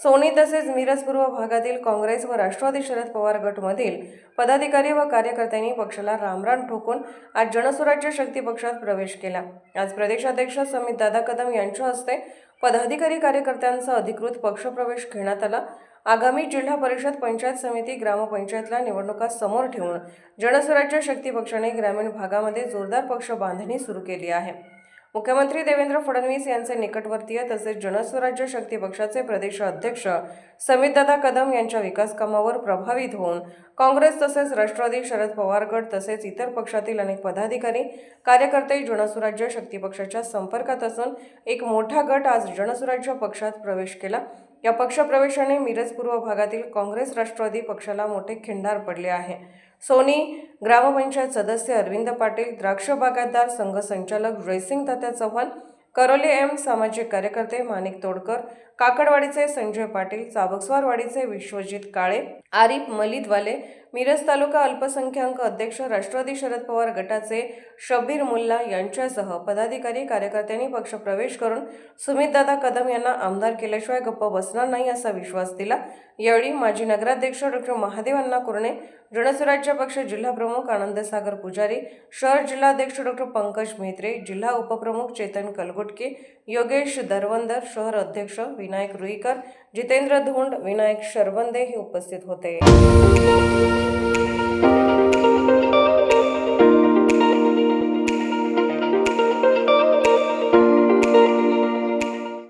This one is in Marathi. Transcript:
सोनी तसेच मिरज पूर्व भागातील काँग्रेस व राष्ट्रवादी शरद पवार गटमधील पदाधिकारी व कार्यकर्त्यांनी पक्षाला रामराम ठोकून आज जनसुराज्य शक्ती पक्षात प्रवेश केला. आज प्रदेशाध्यक्ष समित दादा कदम यांच्या हस्ते पदाधिकारी कार्यकर्त्यांचा अधिकृत पक्षप्रवेश घेण्यात आला. आगामी जिल्हा परिषद पंचायत समिती ग्रामपंचायतला निवडणुका समोर ठेवून जनसुराज्य शक्ती पक्षाने ग्रामीण भागामध्ये जोरदार पक्ष बांधणी सुरू केली आहे. मुख्यमंत्री देवेंद्र फडणवीस यांचे निकटवर्तीय तसेच जनस्वराज्य शक्ती पक्षाचे प्रदेश अध्यक्ष समितदादा कदम यांच्या विकास कामावर प्रभावित होऊन काँग्रेस तसेच राष्ट्रवादी शरद पवार गट तसेच इतर पक्षातील अनेक पदाधिकारी कार्यकर्ते जनसुराज्य शक्ती पक्षाच्या संपर्कात असून एक मोठा गट आज जनसुराज्य पक्षात प्रवेश केला. या पक्षप्रवेशाने मिरज पूर्व भागातील काँग्रेस राष्ट्रवादी पक्षाला मोठे खिंडार पडले आहे. सोनी ग्रामपंचायत सदस्य अरविंद पाटील द्राक्ष बागायतदार संघ संचालक जयसिंग तात्या चव्हाण करोले एम सामाजिक कार्यकर्ते माणिक तोडकर काकडवाडीचे संजय पाटील चाबकस्वारवाडीचे विश्वजित काळे आरिफ मलिदवाले मिरज तालुका अल्पसंख्याक अध्यक्ष राष्ट्रवादी शरद पवार गटाचे शब्बीर मुल्ला यांच्यासह पदाधिकारी कार्यकर्त्यांनी पक्षप्रवेश करून सुमितदादा कदम यांना आमदार केल्याशिवाय गप्प बसणार नाही असा विश्वास दिला. यावेळी माजी नगराध्यक्ष डॉक्टर महादेव अण्णा कुरणे जनसुराज्य पक्ष जिल्हा प्रमुख आनंदसागर पुजारी शहर जिल्हाध्यक्ष डॉक्टर पंकज मेहत्रे जिल्हा उपप्रमुख चेतन कलगुटके योगेश दरवंदर शहर अध्यक्ष विनायक रुईकर जितेंद्र धोंड विनायक शरवंदे हे उपस्थित होते. Música